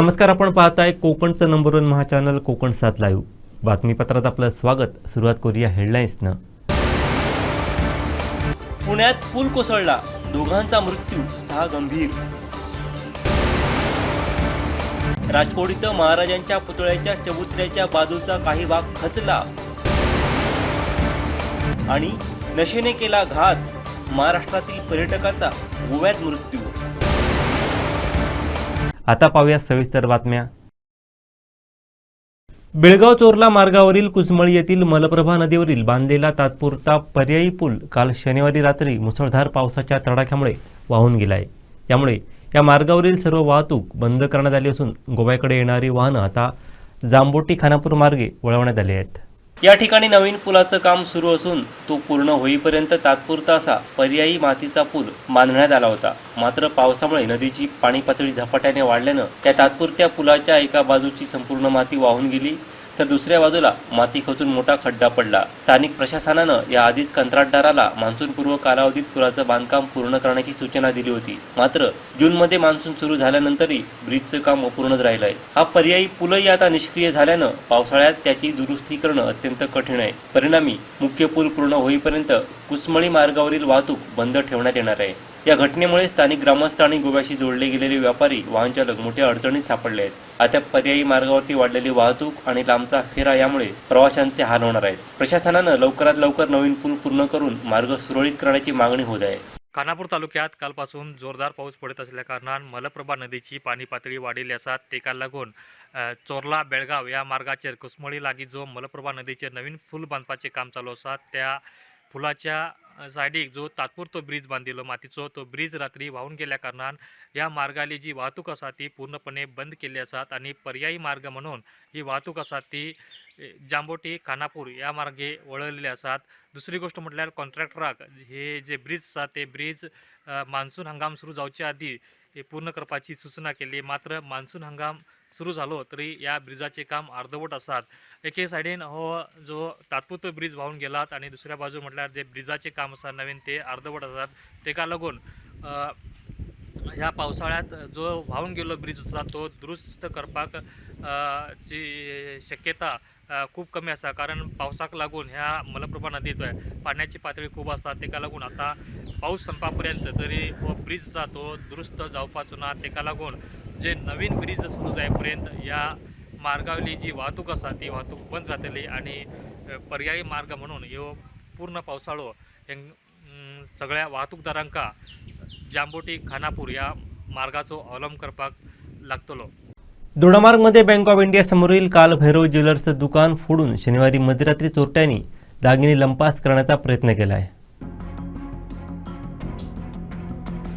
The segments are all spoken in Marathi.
नमस्कार आपण पाहताय कोकणचं नंबर वन महा चॅनल कोकण सात लाईव्ह बातमीपत्रात आपलं स्वागत. सुरुवात करूया हेडलाईन्सनं पुण्यात पूल कोसळला. दोघांचा मृत्यू सहा गंभीर. राजकोट इथं महाराजांच्या पुतळ्याच्या चबुतऱ्याच्या बाजूचा काही भाग खचला. आणि नशेने केला घात. महाराष्ट्रातील पर्यटकाचा गोव्यात मृत्यू. आता पाहूया सविस्तर बातम्या. बेळगाव चोरला मार्गावरील कुसमळी येथील मलप्रभा नदीवरील बांधलेला तात्पुरता पर्यायी पूल काल शनिवारी रात्री मुसळधार पावसाच्या तडाख्यामुळे वाहून गेलाय. त्यामुळे या मार्गावरील सर्व वाहतूक बंद करण्यात आली असून गोव्याकडे येणारी वाहनं आता जांबोटी खानापूर मार्गे वळवण्यात आली आहेत. या ठिकाणी नवीन पुलाचं काम सुरू असून तो पूर्ण होईपर्यंत तात्पुरता असा पर्यायी मातीचा पूल बांधण्यात आला होता. मात्र पावसामुळे नदीची पाणी पातळी झपाट्याने वाढल्यानं त्या तात्पुरत्या पुलाच्या एका बाजूची संपूर्ण माती वाहून गेली. तर दुसऱ्या बाजूला माती खचून मोठा खड्डा पडला. स्थानिक प्रशासनानं या आधीच कंत्राटदाराला मान्सूनपूर्व कालावधीत पुलाचं बांधकाम पूर्ण करण्याची सूचना दिली होती. मात्र जूनमध्ये मान्सून सुरू झाल्यानंतरही ब्रिजचं काम अपूर्णच राहिलं आहे हा पर्यायी पुलही आता निष्क्रिय झाल्यानं पावसाळ्यात त्याची दुरुस्ती करणं अत्यंत कठीण आहे. परिणामी मुख्य पूल पूर्ण होईपर्यंत कुसमळी मार्गावरील वाहतूक बंद ठेवण्यात येणार आहे. या घटनेमुळे स्थानिक ग्रामस्थ आणि गोव्याशी जोडले गेलेले व्यापारी वाहनचालक मोठ्या अडचणीत सापडले आहेत. आता पर्यायी मार्गावरती वाढलेली वाहतूक आणि लांबचा फेरा यामुळे प्रवाशांचे हाल होणार आहेत. प्रशासनानं लवकरात लवकर नवीन पूल पूर्ण करून मार्ग सुरळीत करण्याची मागणी होत आहे. खानापूर तालुक्यात कालपासून जोरदार पाऊस पडत असल्या कारणान मलप्रभा नदीची पाणी पातळी वाढली असा तेका लागून चोरला बेळगाव या मार्गाचेर कुसमळी लागी जो मलप्रभा नदीचे नवीन पूल बांधपाचे काम चालू असा त्या पुलाच्या सायडीक जो तात्पुरतो ब्रिज बांदिल्लो मातीचो तो ब्रिज रात्री व्हावून गेल्या कारणान ह्या मार्गाली जी वाहतूक आसा ती पूर्णपणे बंद केल्ली आसात आणि पर्यायी मार्ग म्हणून ही वाहतूक आसा ती जांबोटी खानापूर या मार्गे वळलेली आसात. दुसरी गोष्ट म्हटल्यार कॉन्ट्रॅक्टराक हे जे ब्रिज आसा ते ब्रिज मान्सून हंगाम सुरू जावच्या आधी पूर्ण करपाची सूचना केली. मात्र मान्सून हंगाम सुरू झालो तरी या ब्रिजाचे काम अर्धवट आसात एके सायडीन हो जो तात्पुरतो ब्रिज व्हांवून गेलात आणि दुसऱ्या बाजू म्हटल्यार जे ब्रिजाचे काम आसा नवीन ते अर्धवट आसात तेका लागून ह्या पावसाळ्यात जो व्हांवून गेलो ब्रिज आसा तो दुरुस्त करपाक ची शक्यता खूप कमी आसा कारण पावसाक लागून ह्या मलप्रभा नदीत पाण्याची पातळी खूप आसता तेका लागून आता पाऊस संपापर्यंत तरी हो ब्रिज आसा तो दुरुस्त जावपाचो ना तेका लागून जे नवीन ब्रिज सुरू जाय पर्यंत या मार्गावली जी वाहतूक आसा ती वाहतूक बंद जातली आणि पर्यायी मार्ग म्हणून ह्यो पूर्ण पावसाळो हें सगळ्या वाहतूकदारांका जांबोटी खानापूर या मार्गाचो अवलंब करपाक लागतलो. दोडामार्गमध्ये बँक ऑफ इंडिया समोरील काल भैरव ज्वेलर्सचं दुकान फोडून शनिवारी मध्यरात्री चोरट्यांनी दागिने लंपास करण्याचा प्रयत्न केला आहे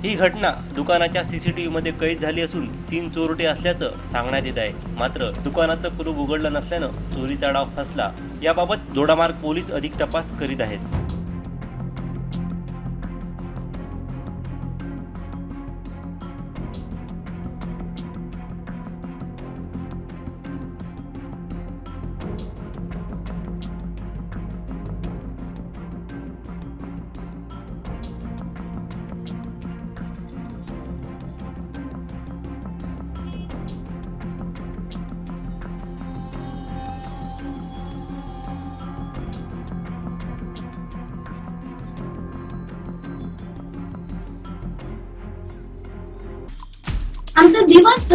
ही घटना दुकानाच्या सीसीटीव्ही मध्ये कैद झाली असून तीन चोरटे असल्याचं सांगण्यात येत आहे. मात्र दुकानाचं कुलूप उघडलं नसल्यानं चोरीचा डाव फसला. याबाबत दोडामार्ग पोलीस अधिक तपास करीत आहेत.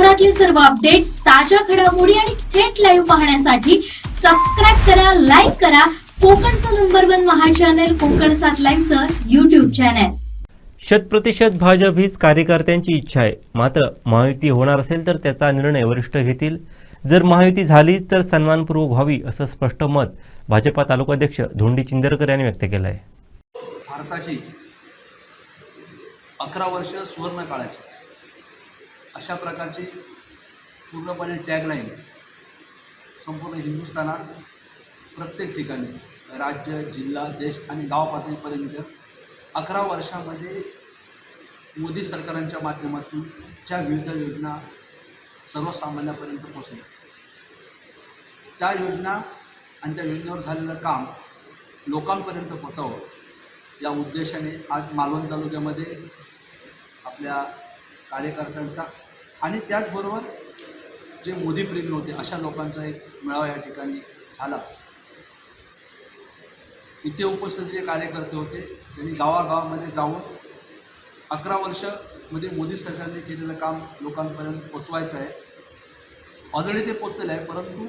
दिवसभरातले सर्व अपडेट्स ताज्या घडामोडी आणि थेट लाईव्ह पाहण्यासाठी सबस्क्राईब करा लाईक करा. कोकणचं नंबर वन महा चॅनल कोकण सात लाईव्हचं युट्यूब चॅनल शतप्रतिशत भाजप हीच कार्यकर्त्यांची इच्छा आहे. मात्र महायुती होणार असेल तर त्याचा निर्णय वरिष्ठ घेतील. जर महायुती झालीच तर सन्मानपूर्वक व्हावी असं स्पष्ट मत भाजपा तालुकाध्यक्ष धोंडी चिंदरकर यांनी व्यक्त केलं आहे भारताची अकरा वर्ष सुवर्ण काळाची अशा प्रकारची पूर्णपणे टॅगलाईन संपूर्ण हिंदुस्थानात प्रत्येक ठिकाणी राज्य जिल्हा देश आणि गाव पातळीपर्यंत अकरा वर्षामध्ये मोदी सरकारांच्या माध्यमातून ज्या विविध योजना सर्वसामान्यापर्यंत पोचल्या त्या योजना आणि त्या योजनेवर झालेलं काम लोकांपर्यंत पोचावं या उद्देशाने आज मालवण तालुक्यामध्ये आपल्या कार्यकर्त्यांचा आणि त्याचबरोबर जे मोदीप्रेमी होते अशा लोकांचा एक मेळावा या ठिकाणी झाला. इथे उपस्थित जे कार्यकर्ते होते त्यांनी गावागावामध्ये जाऊन अकरा वर्षामध्ये मोदी सरकारने केलेलं काम लोकांपर्यंत पोचवायचं आहे. ऑलरेडी ते पोचलेलं आहे परंतु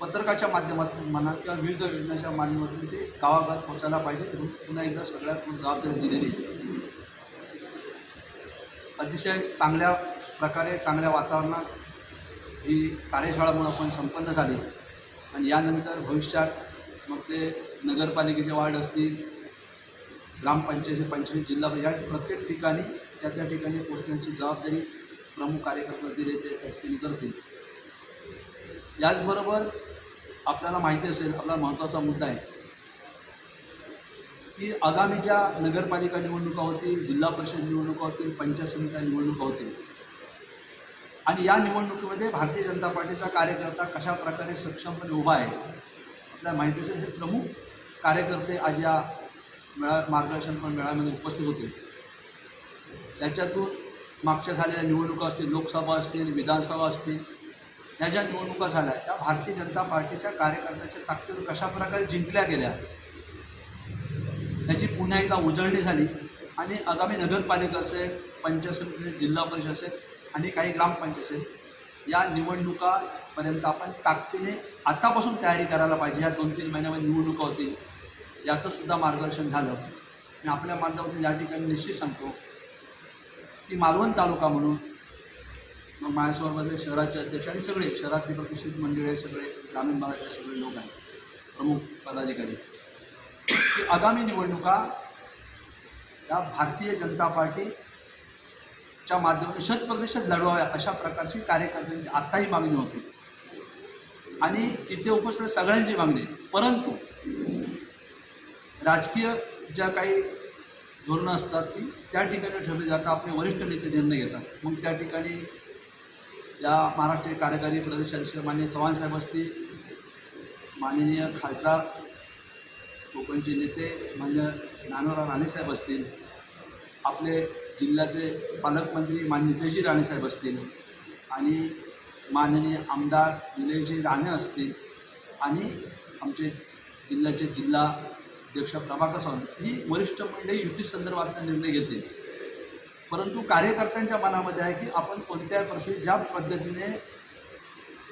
पत्रकाच्या माध्यमातून म्हणा किंवा विविध योजनाच्या माध्यमातून ते गावागावात पोचायला पाहिजे. म्हणून पुन्हा एकदा सगळ्यात जबाबदारी दिलेली आहे. अतिशय चांगल्या प्रकारे चांगल्या वातावरणात ही कार्यशाळा म्हणून आपण संपन्न झाली. आणि यानंतर भविष्यात मग ते नगरपालिकेचे वार्ड असतील ग्रामपंचायती पंचायत जिल्हा या प्रत्येक ठिकाणी त्या त्या ठिकाणी पोचण्याची जबाबदारी प्रमुख कार्यकर्ता दिले ते त्या करतील. याचबरोबर आपल्याला माहिती असेल आपला महत्त्वाचा मुद्दा आहे की आगामी ज्या नगरपालिका निवडणुका होतील जिल्हा परिषद निवडणुका होतील पंचायत समित्या निवडणुका होतील आणि या निवडणुकीमध्ये भारतीय जनता पार्टीचा कार्यकर्ता कशा प्रकारे सक्षमपणे उभा आहे आपल्याला माहिती असेल हे प्रमुख कार्यकर्ते आज या मेळाव्यात मार्गदर्शन पण मेळाव्यामध्ये उपस्थित होते. त्याच्यातून मागच्या झालेल्या निवडणुका असतील लोकसभा असतील विधानसभा असतील या ज्या निवडणुका झाल्या त्या भारतीय जनता पार्टीच्या कार्यकर्त्याच्या ताकदीवर कशा प्रकारे जिंकल्या गेल्या त्याची पुन्हा एकदा उजळणी झाली. आणि आगामी नगरपालिका असेल पंचायत समिती जिल्हा परिषद असेल आणि काही ग्रामपंचायत असेल या निवडणुकापर्यंत आपण ताकदीने आतापासून तयारी करायला पाहिजे. ह्या दोन तीन महिन्यामध्ये निवडणुका होतील. याचंसुद्धा मार्गदर्शन झालं. आणि आपल्या माध्यमातून या ठिकाणी निश्चित सांगतो की मालवण तालुका म्हणून मग माझ्यासोबतमध्ये शहराचे अध्यक्ष आणि सगळे शहरातले प्रतिष्ठित मंडळी आहे सगळे ग्रामीण भागातले सगळे लोक आहेत प्रमुख पदाधिकारी. की आगामी निवडणुका या भारतीय जनता पार्टी च्या माध्यमातून शतप्रतिशत लढवाव्या अशा प्रकारची कार्यकर्त्यांची आत्ताही मागणी होती. आणि तिथे उपस्थित सगळ्यांची मागणी. परंतु राजकीय ज्या काही धोरणं असतात ती त्या ठिकाणी ठरली जातात. आपले वरिष्ठ नेते निर्णय घेतात. मग त्या ठिकाणी या महाराष्ट्र कार्यकारी प्रदेशाध्यक्ष माननीय चव्हाण साहेब असतील माननीय खासदार कोकणचे नेते मान्य नानोराव राणेसाहेब असतील आपले जिल्ह्याचे पालकमंत्री मान्य नितेशजी राणेसाहेब असतील आणि माननीय आमदार निलेशजी राणे असतील आणि आमचे जिल्ह्याचे जिल्हा अध्यक्ष प्रभाकर सावंत ही वरिष्ठ मंडळी युती संदर्भातला निर्णय घेतील. परंतु कार्यकर्त्यांच्या मनामध्ये आहे की आपण कोणत्या परिस्थितीत ज्या पद्धतीने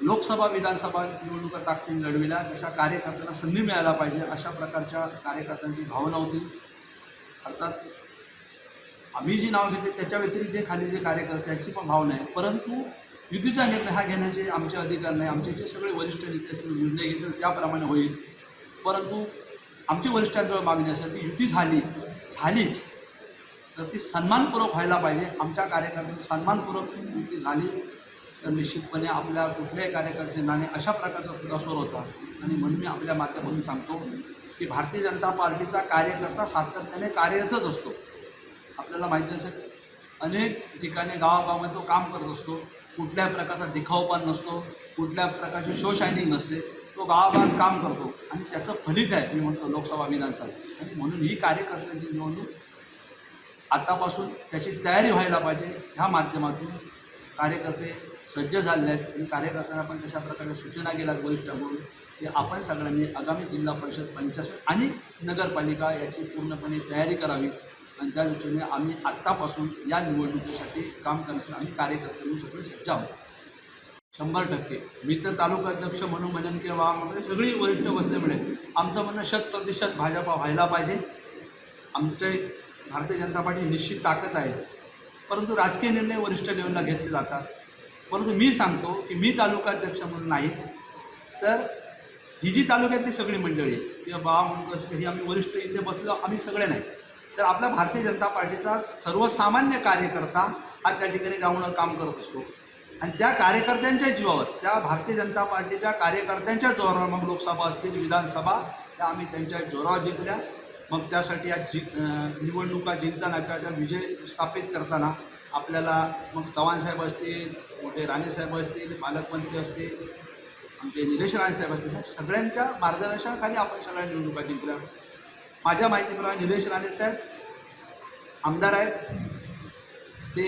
लोकसभा विधानसभा निवडणुका ताकदीने लढविल्या तशा कार्यकर्त्यांना संधी मिळायला पाहिजे अशा प्रकारच्या कार्यकर्त्यांची भावना होती. अर्थात आम्ही जी नाव घेतली त्याच्या व्यतिरिक्त जे खाली जे कार्यकर्त्यांची पण भावना आहे. परंतु युतीचा निर्णय हा घेण्याचे आमचे अधिकार नाही. आमचे जे सगळे वरिष्ठ नेते असतील निर्णय घेतील त्याप्रमाणे होईल. परंतु आमची वरिष्ठांजवळ मागणी असेल की युती झाली झालीच तर ती सन्मानपूर्वक व्हायला पाहिजे. आमच्या कार्यकर्त्यांची सन्मानपूर्वक युती झाली तर निश्चितपणे आपल्या कुठल्याही कार्यकर्त्यांना आणि अशा प्रकारचा सुद्धा स्वर होता. आणि म्हणून मी आपल्या माध्यमातून सांगतो की भारतीय जनता पार्टीचा कार्यकर्ता सातत्याने कार्यरतच असतो. आपल्याला माहिती असेल अनेक ठिकाणी गावागावामध्ये तो काम करत असतो. कुठल्या प्रकारचा दिखावपण नसतो. कुठल्या प्रकारची शो शायनिंग नसते. तो गावागावात काम करतो. आणि त्याचं फलित आहे. मी म्हणतो लोकसभा विधानसभा. आणि म्हणून ही कार्यकर्त्यांची निवडणूक आतापासून त्याची तयारी व्हायला पाहिजे. ह्या माध्यमातून कार्यकर्ते सज्ज झालेले आहेत. आणि कार्यकर्त्यांना पण तशा प्रकारे सूचना केल्या वरिष्ठांकडून की आपण सगळ्यांनी आगामी जिल्हा परिषद पंचायत आणि नगरपालिका याची पूर्णपणे तयारी करावी. त्या दृष्टीने आम्ही आत्तापासून या निवडणुकीसाठी काम करण्यासाठी आम्ही कार्यकर्त्यांनी सगळे सज्ज आहोत. शंभर टक्के. मी तर तालुका अध्यक्ष म्हणून म्हणेन की वा म्हणजे सगळी वरिष्ठ बसले मिळेल आमचं म्हणणं शत प्रतिशत भाजपा व्हायला पाहिजे. आमचे भारतीय जनता पार्टी निश्चित ताकद आहे. परंतु राजकीय निर्णय वरिष्ठ लेवलला घेतले जातात. परंतु मी सांगतो की मी तालुका अध्यक्ष म्हणून नाही तर ही जी तालुक्यातली सगळी मंडळी किंवा बाबा म्हणून असं ही आम्ही वरिष्ठ इथे बसलो आम्ही सगळे नाही. तर आपला भारतीय जनता पार्टीचा सर्वसामान्य कार्यकर्ता हा त्या ठिकाणी जाऊन काम करत असतो. आणि त्या कार्यकर्त्यांच्या जीवावर त्या भारतीय जनता पार्टीच्या कार्यकर्त्यांच्या जोरावर मग लोकसभा असतील विधानसभा त्या आम्ही त्यांच्या जोरावर जिंकल्या. मग त्यासाठी या जि निवडणुका जिंकताना किंवा त्या विजय स्थापित करताना आपल्याला मग चव्हाणसाहेब असतील मोठे राणेसाहेब असतील पालकमंत्री असतील आमचे निलेश राणेसाहेब असतील ह्या सगळ्यांच्या मार्गदर्शनाखाली आपण सगळ्या निवडणुका जिंकल्या. माझ्या माहितीप्रमाणे निलेश राणेसाहेब आमदार आहेत. ते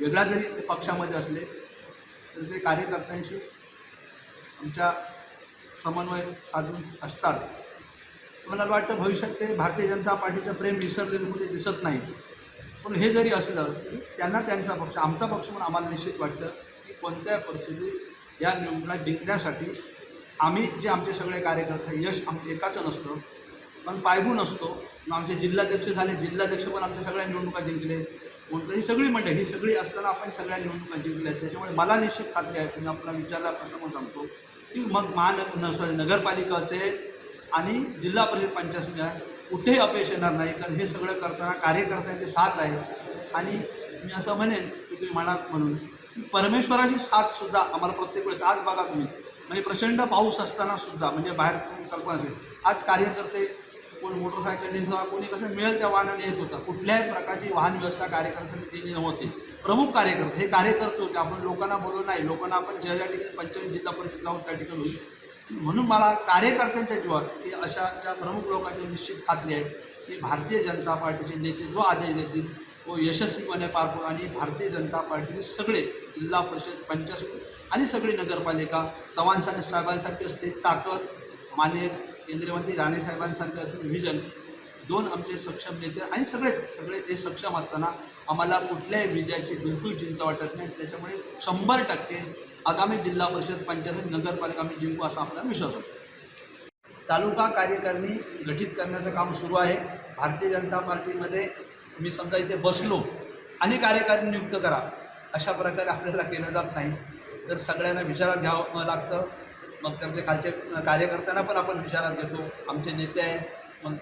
वेगळ्या जरी पक्षामध्ये असले तर ते कार्यकर्त्यांशी आमच्या समन्वय साधून असतात. मला वाटतं भविष्यात ते भारतीय जनता पार्टीचं प्रेम विसरलेलं कुठे दिसत नाही. पण हे जरी असलं तरी त्यांना त्यांचा पक्ष आमचा पक्ष म्हणून आम्हाला निश्चित वाटतं की कोणत्याही परिस्थितीत या निवडणुका जिंकण्यासाठी आम्ही जे आमचे सगळे कार्यकर्ते यश आम एकाचं नसतं पण पायगून असतो. मग आमचे जिल्हाध्यक्ष झाले जिल्हाध्यक्ष पण आमच्या सगळ्या निवडणुका जिंकले. कोणतं? ही सगळी मंडळी ही सगळी असताना आपण सगळ्या निवडणुका जिंकल्या. आहेत त्याच्यामुळे मला निश्चित खात्री आहे तुम्ही आपला विचारला प्रश्न पण सांगतो की मग महानगर सॉरी नगरपालिका असेल आणि जिल्हा परिषद पंचायत सुद्धा कुठेही अपयश येणार नाही. कारण हे सगळं करताना कार्यकर्त्यांची साथ आहे. आणि मी असं म्हणेन की तुम्ही म्हणाल म्हणून परमेश्वराची साथसुद्धा आम्हाला प्रत्येक वेळेस आज बघा तुम्ही. म्हणजे प्रचंड पाऊस असताना सुद्धा म्हणजे बाहेर कल्पना असेल आज कार्यकर्ते कोण मोटरसायकलने कोणी कसं मिळेल त्या वाहनाने येत होता. कुठल्याही प्रकारची वाहन व्यवस्था कार्यकर्त्यांनी केली नव्हती. प्रमुख कार्यकर्ते हे कार्यकर्ते होते. आपण लोकांना बोललो नाही. लोकांना आपण ज्या ज्या ठिकाणी पंचायत जिल्हा परिषद जाऊन त्या ठिकाणी म्हणून मला कार्यकर्त्यांच्या जीवात की अशा ज्या प्रमुख लोकांची निश्चित खात्री आहे की भारतीय जनता पार्टीचे नेते जो आदेश देतील तो यशस्वीपणे पार पडू आणि भारतीय जनता पार्टीचे सगळे जिल्हा परिषद पंचायत आणि सगळी नगरपालिका चव्हाण साहेब असते ताकद माने केंद्रीय मंत्री राणे साहेबांसारखे असते व्हिजन दोन आमचे सक्षम नेते आणि सगळे सगळे जे सक्षम असताना आम्हाला कुठल्याही विजयाची बिलकुल चिंता वाटत नाही. त्याच्यामुळे शंभर टक्के आगामी जिल्हा परिषद पंचायत नगरपालिका आम्ही जिंकू असा आपला विश्वास होतो. तालुका कार्यकारिणी गठीत करण्याचं काम सुरू आहे. भारतीय जनता पार्टीमध्ये मी समजा इथे बसलो आणि कार्यकारिणी नियुक्त करा अशा प्रकारे आपल्याला केलं जात नाही. तर सगळ्यांना विचारात घ्यावं लागतं. मग त्यांचे खालचे कार्यकर्त्यांना पण आपण विचारात घेतो आमचे नेते आहेत. मग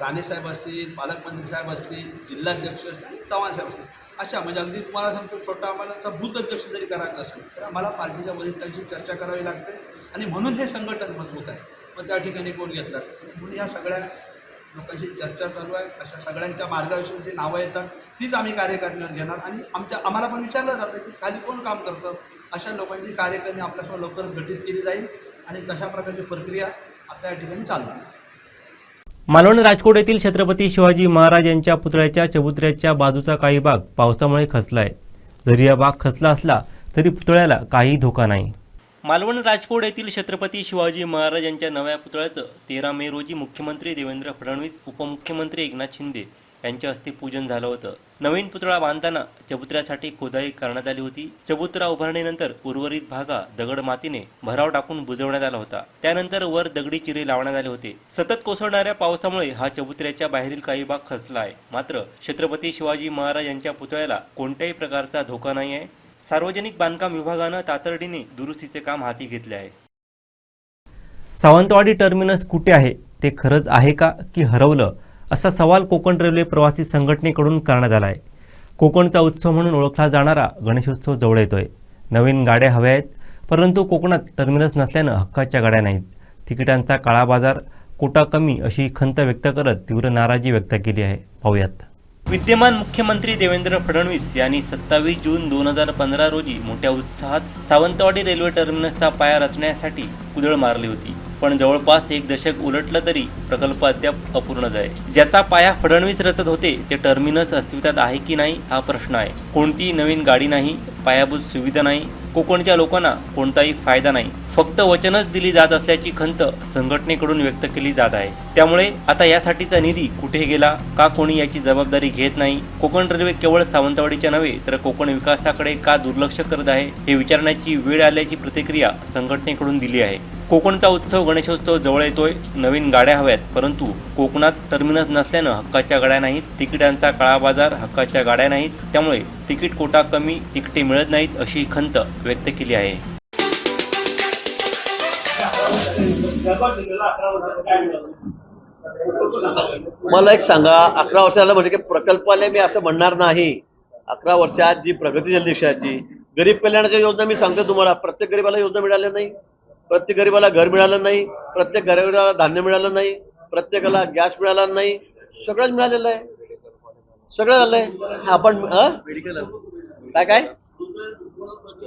राणेसाहेब असतील पालकमंत्री साहेब असतील जिल्हाध्यक्ष असतील आणि चव्हाण साहेब असतील. अशा म्हणजे अगदी तुम्हाला सांगतो छोटा आम्हाला बूथ अध्यक्ष जरी करायचं असेल तर आम्हाला पार्टीच्या वरिष्ठांशी चर्चा करावी लागते. आणि म्हणून हे संघटन मजबूत आहे. मग त्या ठिकाणी कोण घेतलं? म्हणून या सगळ्या लोकांशी चर्चा चालू आहे. अशा सगळ्यांच्या मार्गाविषयी जी नावं येतात तीच आम्ही कार्यकारिणीवर घेणार. आणि आमच्या आम्हाला पण विचारलं जातं की खाली कोण काम करतं? अशा लोकांची कार्यकारिणी आपल्यासमोर लवकरच गठीत केली जाईल आणि तशा प्रकारची प्रक्रिया आपल्या या ठिकाणी चालू आहे मालवण राजकोट येथील छत्रपती शिवाजी महाराज यांच्या पुतळ्याच्या चबुतऱ्याच्या बाजूचा काही भाग पावसामुळे खचला आहे जरी हा भाग खचला असला तरी पुतळ्याला काही धोका नाही. मालवण राजकोट येथील छत्रपती शिवाजी महाराज यांच्या नव्या पुतळ्याचं तेरा मे रोजी मुख्यमंत्री देवेंद्र फडणवीस उपमुख्यमंत्री एकनाथ शिंदे यांच्या हस्ते पूजन झालं होतं. नवीन पुतळा बांधताना चबुतऱ्यासाठी खोदाई करण्यात आली होती. चबुतरा उभारणीनंतर उर्वरित भागा दगड मातीने भराव टाकून बुजवण्यात आला होता. त्यानंतर वर दगडी चिरे लावण्यात आले होते. सतत कोसळणाऱ्या पावसामुळे हा चबुतऱ्याच्या बाहेरील काही भाग खचला आहे. मात्र छत्रपती शिवाजी महाराज यांच्या पुतळ्याला कोणत्याही प्रकारचा धोका नाही आहे. सार्वजनिक बांधकाम विभागानं तातडीने दुरुस्तीचे काम हाती घेतले आहे. सावंतवाडी टर्मिनस कुठे आहे? ते खरंच आहे का की हरवलं? असा सवाल कोकण रेल्वे प्रवासी संघटनेकडून करण्यात आला आहे कोकणचा उत्सव म्हणून ओळखला जाणारा गणेशोत्सव जवळ येतोय. नवीन गाड्या हव्या आहेत परंतु कोकणात टर्मिनस नसल्यानं हक्काच्या गाड्या नाहीत. तिकिटांचा काळा बाजार कोटा कमी अशी खंत व्यक्त करत तीव्र नाराजी व्यक्त केली आहे. पाहूयात. विद्यमान मुख्यमंत्री देवेंद्र फडणवीस यांनी सत्तावीस जून दोन हजार पंधरा रोजी मोठ्या उत्साहात सावंतवाडी रेल्वे टर्मिनसचा पाया रचण्यासाठी कुदळ मारली होती. पण जवळपास एक दशक उलटलं तरी प्रकल्प अद्याप अपूर्णच आहे. ज्याचा पाया फडणवीस रचत होते ते टर्मिनस अस्तित्वात आहे की नाही हा प्रश्न आहे. कोणतीही नवीन गाडी नाही पायाभूत सुविधा नाही कोकणच्या लोकांना कोणताही फायदा नाही. फक्त वचनच दिली जात असल्याची खंत संघटनेकडून व्यक्त केली जात आहे. त्यामुळे आता यासाठीचा निधी कुठे गेला का कोणी याची जबाबदारी घेत नाही कोकण रेल्वे केवळ सावंतवाडीच्या नव्हे तर कोकण विकासाकडे का दुर्लक्ष करत आहे हे विचारण्याची वेळ आल्याची प्रतिक्रिया संघटनेकडून दिली आहे. कोकणचा उत्सव गणेशोत्सव जवळ येतोय. नवीन गाड्या हव्यात. परंतु कोकणात टर्मिनस नसल्यानं हक्काच्या गाड्या नाहीत. तिकिटांचा काळा बाजार हक्काच्या गाड्या नाहीत. त्यामुळे तिकीट कोटा कमी तिकिटे मिळत नाहीत अशी खंत व्यक्त केली आहे. मला एक सांगा. अकरा वर्षाला म्हणजे की प्रकल्पाला मी असं म्हणणार नाही. अकरा वर्षात जी प्रगती झाली देशाची गरीब कल्याणाच्या योजना मी सांगतो तुम्हाला. प्रत्येक गरीबाला योजना मिळाल्या नाही. प्रत्येक गरीबाला घर मिळालं नाही प्रत्येक गरीबाला धान्य मिळालं नाही प्रत्येकाला गॅस मिळाला नाही सगळंच मिळालेलं आहे. सगळं झालंय आपण काय काय?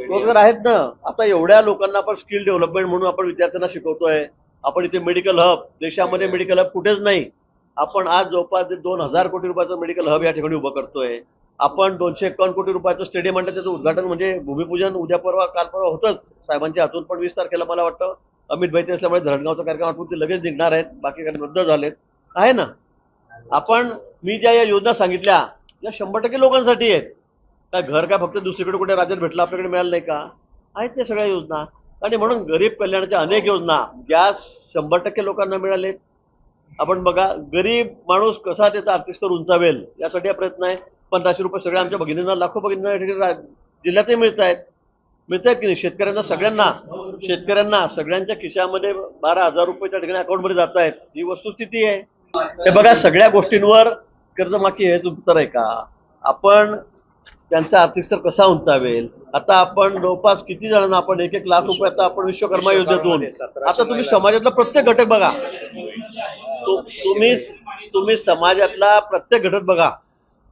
रोजगार आहेत ना. आता एवढ्या लोकांना आपण स्किल डेव्हलपमेंट म्हणून आपण विद्यार्थ्यांना शिकवतोय. आपण इथे मेडिकल हब देशामध्ये मेडिकल हब कुठेच नाही. आपण आज जवळपास दोन हजार कोटी रुपयाचं मेडिकल हब या ठिकाणी उभं करतोय. आपण दोनशे एकावन्न कोटी रुपयाचं स्टेडियम आणलं त्याचं उद्घाटन म्हणजे भूमिपूजन उद्या परवा काल परवा होतंच. साहेबांच्या हातून पण वीस तारखेला मला वाटतं अमित भाई असल्यामुळे धरणगावचा कार्यक्रम आठवून ते लगेच निघणार आहेत. बाकी काही रद्द झालेत. आहे ना? आपण मी ज्या या योजना सांगितल्या या शंभर टक्के लोकांसाठी आहेत. त्या घर काय फक्त दुसरीकडे कुठे राज्यात भेटलं आपल्याकडे मिळालं नाही का? आहेत त्या सगळ्या योजना. आणि म्हणून गरीब कल्याणाच्या अनेक योजना गॅस शंभर टक्के लोकांना मिळालेत. आपण बघा गरीब माणूस कसा त्याचा आर्थिक स्तर उंचावेल यासाठी हा प्रयत्न आहे. पंधराशे रुपये सगळ्या आमच्या भगिनींना लाखो भगिनींना जिल्ह्यातही मिळत आहेत मिळत आहेत की नाही? शेतकऱ्यांना सगळ्यांना शेतकऱ्यांना सगळ्यांच्या खिशामध्ये बारा हजार रुपये त्या ठिकाणी अकाउंटमध्ये जात आहेत ही वस्तुस्थिती आहे. ते बघा सगळ्या गोष्टींवर कर्जमाफी हेच उत्तर आहे का? आपण त्यांचा आर्थिक स्तर कसा उंचावेल? आता आपण जवळपास किती जणांना आपण एक एक लाख रुपये आता आपण विश्वकर्मा योजनेतून आता तुम्ही समाजातला प्रत्येक घटक बघा. तुम्ही तुम्ही समाजातला प्रत्येक घटक बघा.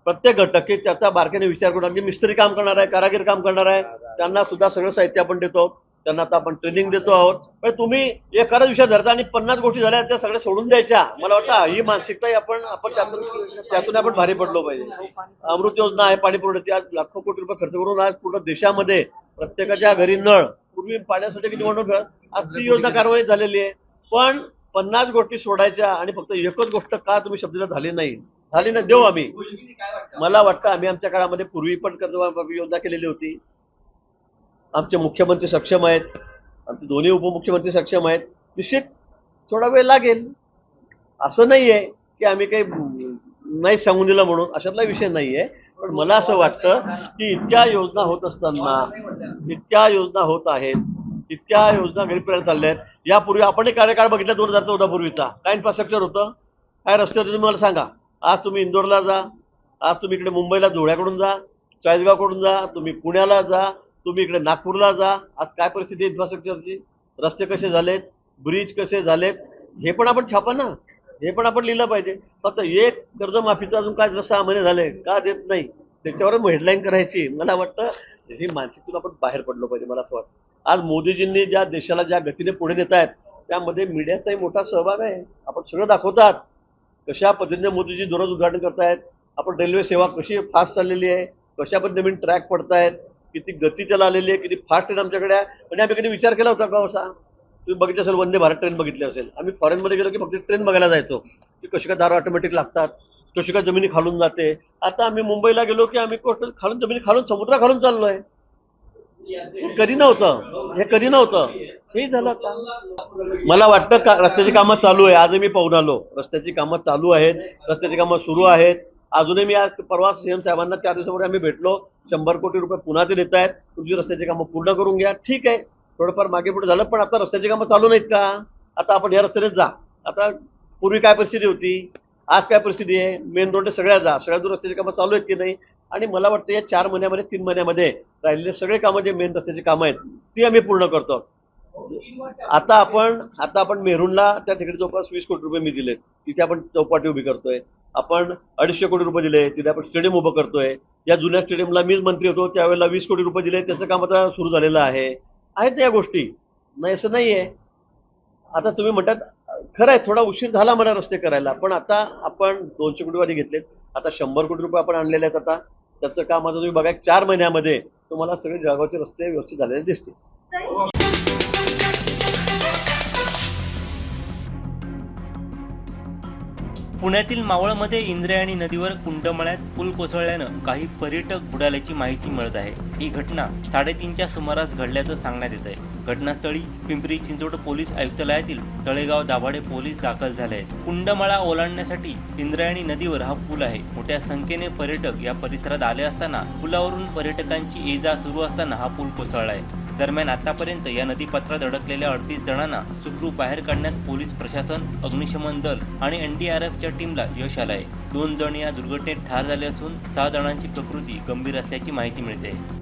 प्रत्येक घटक की त्याचा बारकाईने विचार करून अगदी मिस्त्री काम करणार आहे कारागीर काम करणार आहे. त्यांना सुद्धा सगळं साहित्य आपण देतो. त्यांना आता आपण ट्रेनिंग देतो आहोत. पण तुम्ही एखादा विषय धरता आणि पन्नास गोष्टी झाल्या त्या सगळ्या सोडून द्यायच्या. मला वाटतं ही मानसिकता आपण आपण त्यातून त्यातून आपण भारी पडलो पाहिजे. अमृत योजना आहे पाणी पुरवठ्याची आज लाखो कोटी रुपये खर्च करून आज पूर्ण देशामध्ये प्रत्येकाच्या घरी नळ पूर्वी पाण्यासाठी किती म्हणून फिरत, आज ती योजना कारवाई झालेली आहे. पण पन्नास गोष्टी सोडायच्या आणि फक्त एकच गोष्ट का तुम्ही शब्दाला झाली नाही? झाली ना देऊ आम्ही. मला वाटतं आम्ही आमच्या काळामध्ये पूर्वी पण कर्जमाफी योजना केलेली होती. आमचे मुख्यमंत्री सक्षम आहेत. आमचे दोन्ही उपमुख्यमंत्री सक्षम आहेत. निश्चित थोडा वेळ लागेल. असं नाही आहे की आम्ही काही नाही सांगून दिलं म्हणून. अशातला विषय नाही आहे पण मला असं वाटतं की इतक्या योजना होत असताना इतक्या योजना होत आहेत इतक्या योजना गरीबपर्यंत चालल्या आहेत यापूर्वी आपण एक कार्यकाळ बघितला दोन हजार चौदा पूर्वीचा. काय इन्फ्रास्ट्रक्चर होतं? काय रस्ते होते तुम्ही मला सांगा. आज तुम्ही इंदोरला जा आज तुम्ही इकडे मुंबईला धुळ्याकडून जा चाळीसगावकडून जा तुम्ही पुण्याला जा तुम्ही इकडे नागपूरला जा. आज काय परिस्थिती इन्फ्रास्ट्रक्चरची रस्ते कसे झालेत? ब्रिज कसे झालेत? हे पण आपण छापा ना. हे पण आपण लिहिलं पाहिजे. फक्त एक कर्जमाफीचं अजून काय जसं सहा महिने झाले का देत नाही? त्याच्यावर हेडलाईन करायची. मला वाटतं ही मानसिकतून आपण बाहेर पडलो पाहिजे मला असं वाटतं. आज मोदीजींनी ज्या देशाला ज्या गतीने पुढे नेत आहेत त्यामध्ये मीडियाचाही मोठा सहभाग आहे. आपण सगळं दाखवतात. कशा पद्धतीने मोदीजी दररोज उद्घाटन करतायत? आपण रेल्वे सेवा कशी फास्ट चाललेली आहे? कशा पद्धतीने नवीन ट्रॅक पडतायत? किती गती त्याला आलेली आहे? किती फास्ट ट्रेन आमच्याकडे आहे? म्हणजे आम्ही कधी विचार केला होता का हो असा? तुम्ही बघितलं असेल वंदे भारत ट्रेन बघितली असेल. आम्ही फॉरेनमध्ये गेलो की फक्त ट्रेन बघायला जायचो. की कशी काय दार ऑटोमॅटिक लागतात? कशी काय जमिनी खालून जाते? आता आम्ही मुंबईला गेलो की आम्ही कोर्ट खालून जमिनी खालून समुद्रा खालून चाललो आहे कधी नव्हतं. हे कधी नव्हतं. हे झालं आता. मला वाटतं का रस्त्याची कामं चालू आहे. आजही मी पाहून आलो. रस्त्याची कामं चालू आहेत. रस्त्याची कामं सुरू आहेत. अजूनही मी आज परवा सीएम साहेबांना चार दिवसापूर्वी आम्ही भेटलो. शंभर कोटी रुपये पुन्हा ते देत आहेत. तुमची रस्त्याची कामं पूर्ण करून घ्या. ठीक आहे. थोडंफार मागे पुढे झालं. पण आता रस्त्याची कामं चालू नाहीत का? आता आपण या रस्त्यानेच जा. आता पूर्वी काय परिस्थिती होती? आज काय परिस्थिती आहे? मेन रोड सगळ्या जा. सगळ्या दूर रस्त्याची कामं चालू आहेत की नाही? आणि मला वाटतं या चार महिन्यामध्ये तीन महिन्यामध्ये राहिलेले सगळे कामं जे मेन रस्त्याची कामं आहेत ती आम्ही पूर्ण करतो. आता आपण आता आपण मेरूनला त्या ठिकाणी जवळपास वीस कोटी रुपये मी दिलेत. तिथे आपण चौपाटी उभी करतोय. आपण अडीचशे कोटी रुपये दिले तिथे आपण स्टेडियम उभं करतोय. या जुन्या स्टेडियमला मीच मंत्री होतो त्यावेळेला वीस कोटी रुपये दिले त्याचं काम आता सुरू झालेलं आहे. आहेत या गोष्टी? नाही असं नाही आहे आता तुम्ही म्हणतात खरं आहे थोडा उशीर झाला मला रस्ते करायला पण आता आपण दोनशे कोटी रुपये घेतलेत. आता शंभर कोटी रुपये आपण आणलेले आहेत आता. त्याचं काम आता तुम्ही बघा चार महिन्यामध्ये तुम्हाला सगळे जळगावचे रस्ते व्यवस्थित झालेले दिसतील. पुण्यातील मावळमध्ये इंद्रायणी नदीवर कुंडमळ्यात पूल कोसळल्यानं काही पर्यटक बुडाल्याची माहिती मिळत आहे. ही घटना साडेतीनच्या सुमारास घडल्याचं सांगण्यात येत आहे घटनास्थळी पिंपरी चिंचवड पोलीस आयुक्तालयातील तळेगाव दाभाडे पोलीस दाखल झाले आहेत. कुंडमळा ओलांडण्यासाठी इंद्रायणी नदीवर हा पूल आहे. मोठ्या संख्येने पर्यटक या परिसरात आले असताना पुलावरून पर्यटकांची ये जा सुरू असताना हा पूल कोसळला आहे. दरम्यान आतापर्यंत या नदीपात्रात अडकलेल्या अडतीस जणांना सुखरूप बाहेर काढण्यात पोलीस प्रशासन अग्निशमन दल आणि एनडीआरएफच्या टीमला यश आलं आहे दोन जण या दुर्घटनेत ठार झाले असून सहा जणांची प्रकृती गंभीर असल्याची माहिती मिळते.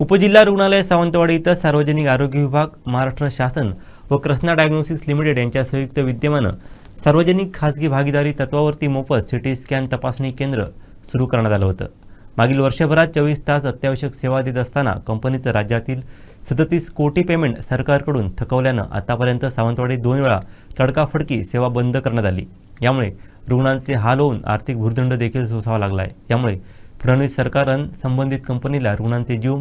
उपजिल्हा रुग्णालय सावंतवाडी इथं सार्वजनिक आरोग्य विभाग महाराष्ट्र शासन व कृष्णा डायग्नोसिस लिमिटेड यांच्या संयुक्त विद्यमानं सार्वजनिक खाजगी भागीदारी तत्वावरती मोफत सिटी स्कॅन तपासणी केंद्र सुरू करण्यात आलं होतं. मागील वर्षभरात चोवीस तास अत्यावश्यक सेवा देत असताना कंपनीचं राज्यातील सदतीस कोटी पेमेंट सरकारकडून थकवल्यानं आतापर्यंत सावंतवाडी दोन वेळा तडकाफडकी सेवा बंद करण्यात आली. यामुळे रुग्णांचे हाल होऊन आर्थिक भूर्दंड देखील सोसावा लागला आहे यामुळे फडणवीस सरकारनं संबंधित कंपनीला रुग्णांचे जीव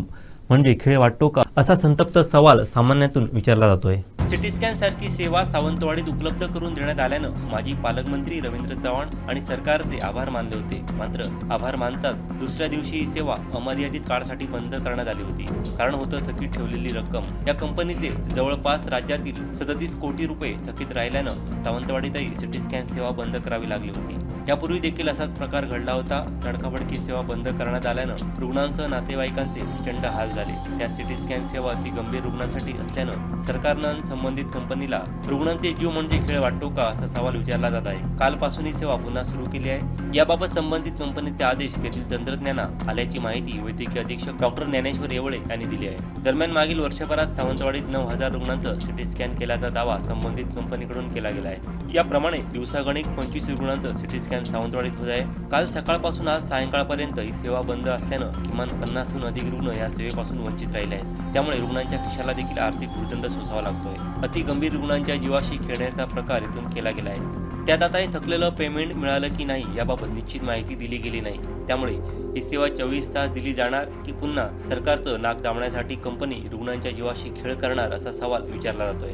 म्हणजे खेळ वाटतो का? असा संतप्त सवाल सामान्यातून विचारला जातोय. सिटी स्कॅन सारखी सेवा सावंतवाडीत उपलब्ध करून देण्यात आल्यानं माजी पालकमंत्री रवींद्र चव्हाण आणि सरकारचे आभार मानले होते. मात्र आभार मानताच दुसऱ्या दिवशी ही सेवा अमर्यादित काळासाठी बंद करण्यात आली होती. कारण होतं थकीत ठेवलेली रक्कम. या कंपनीचे जवळपास राज्यातील सदतीस कोटी रुपये थकीत राहिल्यानं सावंतवाडीतही सिटी स्कॅन सेवा बंद करावी लागली होती. यापूर्वी देखील असाच प्रकार घडला होता. तडकाफडकी सेवा बंद करण्यात आल्यानं रुग्णांसह नातेवाईकांचे प्रचंड हाल झाले. त्या सिटी स्कॅन सेवा अति गंभीर रुग्णांसाठी असल्यानं सरकारनं संबंधित कंपनीला रुग्णांचे जीव म्हणजे खेळ वाटतो का असा सवाल विचारला जात आहे. कालपासून ही सेवा पुन्हा सुरू केली आहे. याबाबत संबंधित कंपनीचे आदेश तेथील तंत्रज्ञाना आल्याची माहिती वैद्यकीय अधीक्षक डॉक्टर ज्ञानेश्वर येवळे यांनी दिली आहे. दरम्यान मागील वर्षभरात सावंतवाडीत नऊ हजार रुग्णांचं सिटी स्कॅन केल्याचा दावा संबंधित कंपनीकडून केला गेला आहे. याप्रमाणे दिवसागणिक पंचवीस रुग्णांचं सिटी स्कॅन सावंतवाडीत होत आहे. काल सकाळपासून आज सायंकाळपर्यंत ही सेवा बंद असल्यानं किमान पन्नासहून अधिक रुग्ण या सेवेपासून वंचित राहिले आहेत. त्यामुळे रुग्णांच्या खिशाला देखील आर्थिक भूर्दंड सोसावा लागतोय. अति गंभीर रुग्णांच्या जीवाशी खेळण्याचा प्रकार इथून केला गेला आहे त्यात आता हे थकलेलं पेमेंट मिळालं की नाही याबाबत निश्चित माहिती दिली गेली नाही. त्यामुळे ही सेवा चोवीस तास दिली जाणार की पुन्हा सरकारचं नाक दाबण्यासाठी कंपनी रुग्णांच्या जीवाशी खेळ करणार असा सवाल विचारला जातोय.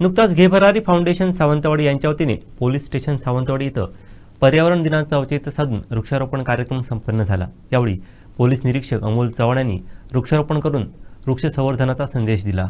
नुकताच घेभरारी फाउंडेशन सावंतवाडी यांच्या वतीने पोलीस स्टेशन सावंतवाडी इथं पर्यावरण दिनाचं औचित्य साधून वृक्षारोपण कार्यक्रम संपन्न झाला. यावेळी पोलीस निरीक्षक अमोल चव्हाण यांनी वृक्षारोपण करून वृक्ष संवर्धनाचा संदेश दिला.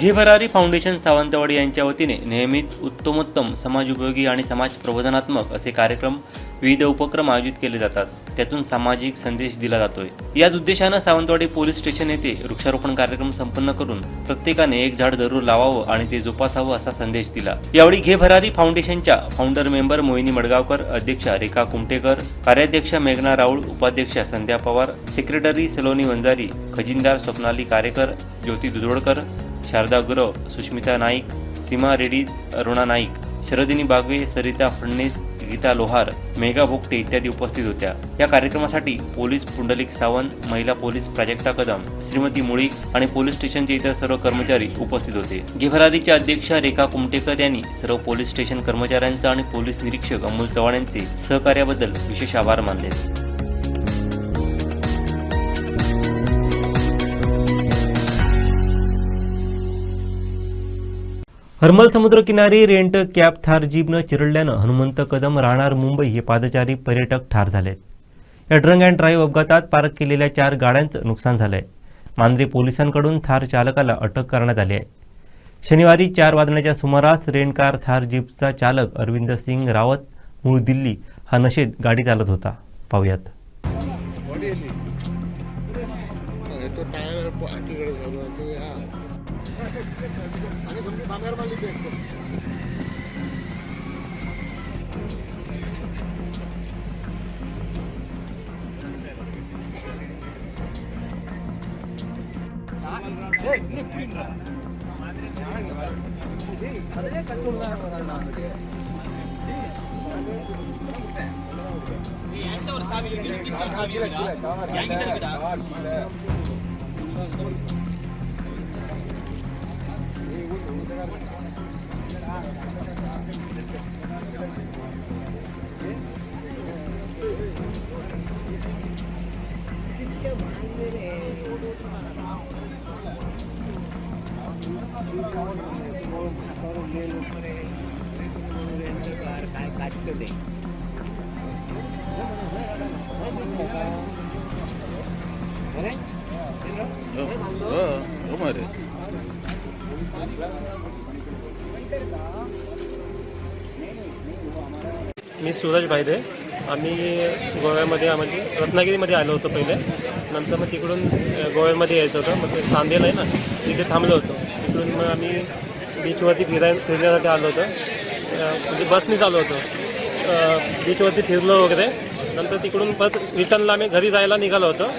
घेभरारी फाउंडेशन सावंतवाडी यांच्या वतीने नेहमीच उत्तमोत्तम समाजोपयोगी आणि समाज प्रबोधनात्मक असे कार्यक्रम विविध उपक्रम आयोजित केले जातात. त्यातून सामाजिक संदेश दिला जातोय. याच उद्देशानं सावंतवाडी पोलीस स्टेशन येथे वृक्षारोपण कार्यक्रम संपन्न करून प्रत्येकाने एक झाड जरूर लावावं आणि ते जोपासावं असा संदेश दिला. यावेळी घे भरारी फाउंडेशनच्या फाउंडर मेंबर मोहिनी मडगावकर अध्यक्षा रेखा कुमटेकर कार्याध्यक्षा मेघना राऊळ उपाध्यक्षा संध्या पवार सेक्रेटरी सलोनी वंजारी खजिनदार स्वप्नाली कारेकर ज्योती दुधोडकर शारदा गुरव सुष्मिता नाईक सीमा रेडीज अरुणा नाईक शरदिनी बागवे सरिता फडणीस गीता लोहार मेघा भोगटे इत्यादी उपस्थित होत्या. या कार्यक्रमासाठी पोलीस पुंडलिक सावंत महिला पोलीस प्राजक्ता कदम श्रीमती मुळीक आणि पोलीस स्टेशनचे इतर सर्व कर्मचारी उपस्थित होते. गिभरारीच्या अध्यक्षा रेखा कुमटेकर यांनी सर्व पोलीस स्टेशन कर्मचाऱ्यांचा आणि पोलीस निरीक्षक अमोल चव्हाण यांचे सहकार्याबद्दल विशेष आभार मानले. हरमल समुद्रकिनारी रेंट कॅब थार जीपनं चिरडल्यानं हनुमंत कदम राहणार मुंबई हे पादचारी पर्यटक ठार झालेत. या ड्रंग अँड ड्राईव्ह अपघातात पार्क केलेल्या चार गाड्यांचं नुकसान झालंय. मांद्रे पोलिसांकडून थार चालकाला अटक करण्यात आली आहे. शनिवारी चार वाजण्याच्या सुमारास रेंट कार थार जीपचा चालक अरविंद सिंग रावत मूळ दिल्ली हा नशेत गाडी चालत होता. पाहूयात. அதிலே கட்டுலாம் நீ என்கிட்ட ஒரு சாவி இருக்கு சாவி இருக்குடா என்கிட்ட இருக்குடா पाठीकडे झालो तो या मी सूरज भाईदे. आम्ही गोव्यामध्ये म्हणजे रत्नागिरीमध्ये आलो होतो पहिले. नंतर मग तिकडून गोव्यामध्ये यायचं होतं. मग ते सांदेल आहे ना तिथे थांबलो होतो. तिकडून मग आम्ही बीचवरती फिराय फिरण्यासाठी आलो होतो. म्हणजे बसनीच आलो होतो. बीचवरती फिरलो वगैरे. नंतर तिकडून परत रिटर्नला आम्ही घरी जायला निघालो होतो.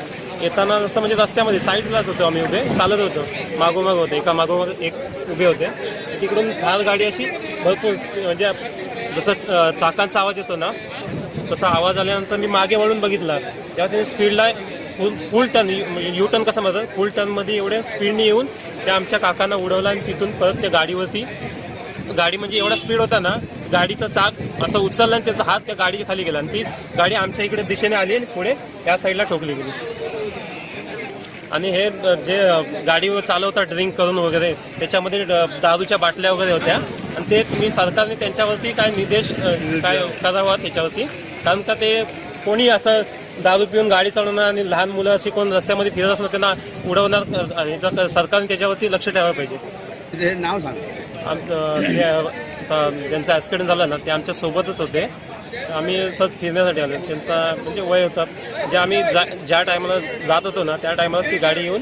येताना जसं म्हणजे रस्त्यामध्ये साईडलाच होतो आम्ही उभे चालत होतो. मागोमाग होते एका मागोमाग एक उभे होते. तिकडून फार गाडी अशी भरपूर म्हणजे जसं चाकांचा आवाज येतो ना तसा आवाज आल्यानंतर मी मागे वळून बघितला. तेव्हा त्याने स्पीडला full full turn U turn कसं म्हणतात? फुल टर्नमध्ये एवढ्या स्पीडने येऊन त्या आमच्या काकांना उडवला आणि तिथून परत त्या गाडीवरती गाडी म्हणजे एवढा स्पीड होता ना गाडीचा चाक असं उचलला आणि त्याचा हात त्या गाडीच्या खाली गेला. आणि ती गाडी आमच्या इकडे दिशेने आली आणि पुढे त्या साईडला ठोकली गेली. आणि हे जे अ, गाडीवर चालवतात ड्रिंक करून वगैरे त्याच्यामध्ये दारूच्या बाटल्या वगैरे होत्या. आणि ते तुम्ही सरकारने त्यांच्यावरती काय निर्देश काय करावा त्याच्यावरती? कारण का ते कोणी असं दारू पिऊन गाडी चालवणार आणि लहान मुलं अशी कोण रस्त्यामध्ये फिरत असणार त्यांना उडवणार सरकारने त्याच्यावरती लक्ष ठेवायला पाहिजे. नाव सांग. आम- अ, जे आता ज्यांचा ॲक्सिडेंट झाला ना ते आमच्या सोबतच होते. आम्ही सहज फिरण्यासाठी आलो. त्यांचा म्हणजे वय होता. जे आम्ही जा ज्या टायमाला जात होतो ना त्या टायमाला ती गाडी येऊन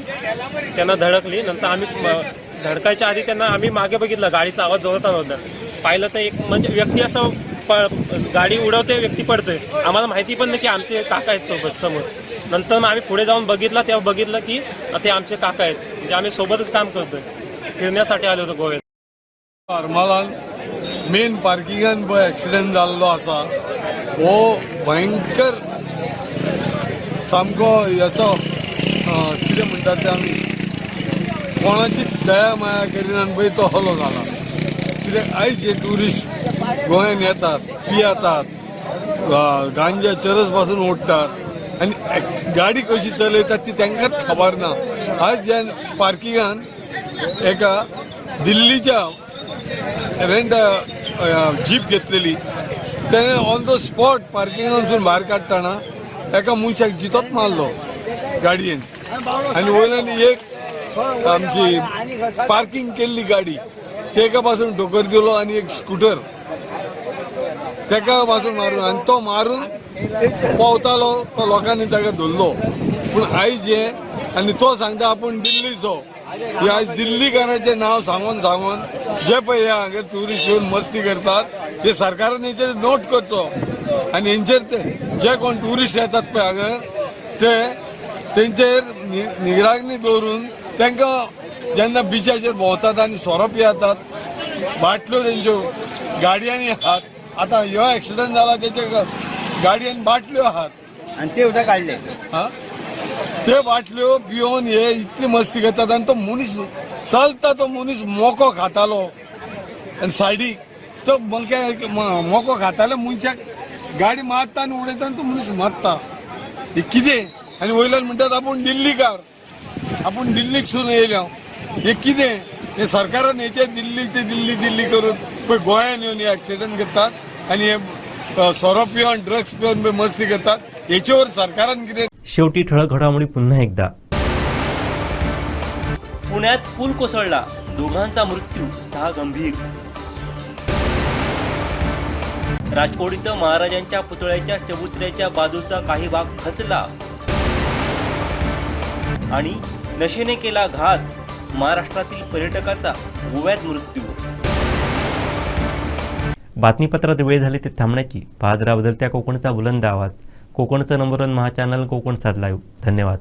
त्यांना धडकली. नंतर आम्ही धडकायच्या आधी त्यांना आम्ही मागे बघितलं गाडीचा आवाज जोरता नव्हता पाहिलं तर एक म्हणजे व्यक्ती असं प गाडी उडवते व्यक्ती पडते आम्हाला माहिती पण नाही की आमचे काका आहेत सोबत समोर. नंतर मग आम्ही पुढे जाऊन बघितलं तेव्हा बघितलं की ते आमचे काका आहेत. म्हणजे आम्ही सोबतच काम करतोय. फिरण्यासाठी आलो होतो गोव्यात मला मेन पार्किंगान पळय एक्सिडेंट जाल्लो आसा हो भयंकर सामको हेचो कितें म्हणटात ते आमी कोणाची दया माया करिनान पळय तो हलो जाला कित्याक आयज जे ट्युरिस्ट गोंयांत येतात पियातात गांजा चरसपासून ओडटात आनी गाडी कशी चलयतात ती तांकांच खबर ना. आज जे पार्किंगान एका दिल्लीच्या रेंट जीप घेतलेली. त्याने ऑन द स्पॉट पार्किंगांसून भायर काडटाना एका मनशाक जितोच मारलो गाडयेन आनी वयल्यान एक आमची पार्किंग केल्ली गाडी. तेका पासून ढोकर दिलो आनी एक स्कूटर तेका पासून मारून आनी तो मारून पावतालो तो लोकांनी ताका धरलो पूण आयज हे आनी तो सांगता आपूण दिल्लीचो हे आयज दिल्लीकारांचें नांव सांगून सांगून जे पळय हे हांगा ट्युरिस्ट येवन मस्ती करतात ते सरकारान हेचेर नोट करचो आनी हेंचेर ते जे कोण ट्युरिस्ट येतात पळय हांगा ते तेंचेर निगराणी दवरून तांकां जेन्ना बिचाचेर भोंवतात आनी सोरो पियेतात बाटल्यो तेंच्यो गाडयांनी आहात आतां ह्यो एक्सिडंट जाला तेचे गाडयेन बाटल्यो आहात आणि ते उद्या काढले. हा? ते बाटल्यो पिवन हे इतली मस्ती करतात आनी तो मनीस चलता तो मनीस मोको खातालो. आनी सायडीक तो मके मोको खाताले मनशाक गाडी मारता आनी उडयता आनी तो मनीस मारता. हे कितें? आनी वयल्यान म्हणटात आपूण दिल्लीकार आपूण दिल्लीकसून येयल्या. हे कितें? हे सरकारान हेचे दिल्ली ते दिल्ली दिल्ली करून पळय गोंयान येवन हे एक्सिडंट करतात आनी हे सोरो पिवन ड्रग्स पिवन पळय मस्ती करतात. हेचेवर सरकारान कितें शेवटी ठळक घडामोडी पुन्हा एकदा. पुण्यात पूल कोसळला. दोघांचा मृत्यू सहा गंभीर राजकोट इथं महाराजांच्या पुतळ्याच्या चबुतऱ्याच्या बाजूचा काही भाग खचला. आणि नशेने केला घात महाराष्ट्रातील पर्यटकाचा गोव्यात मृत्यू. बातमीपत्रात वेळ झाली ते थांबण्याची. राहा बदलत्या कोकणचा बुलंद आवाज. कोकणचं नंबर वन महाचॅनल कोकण सात लाईव्ह धन्यवाद.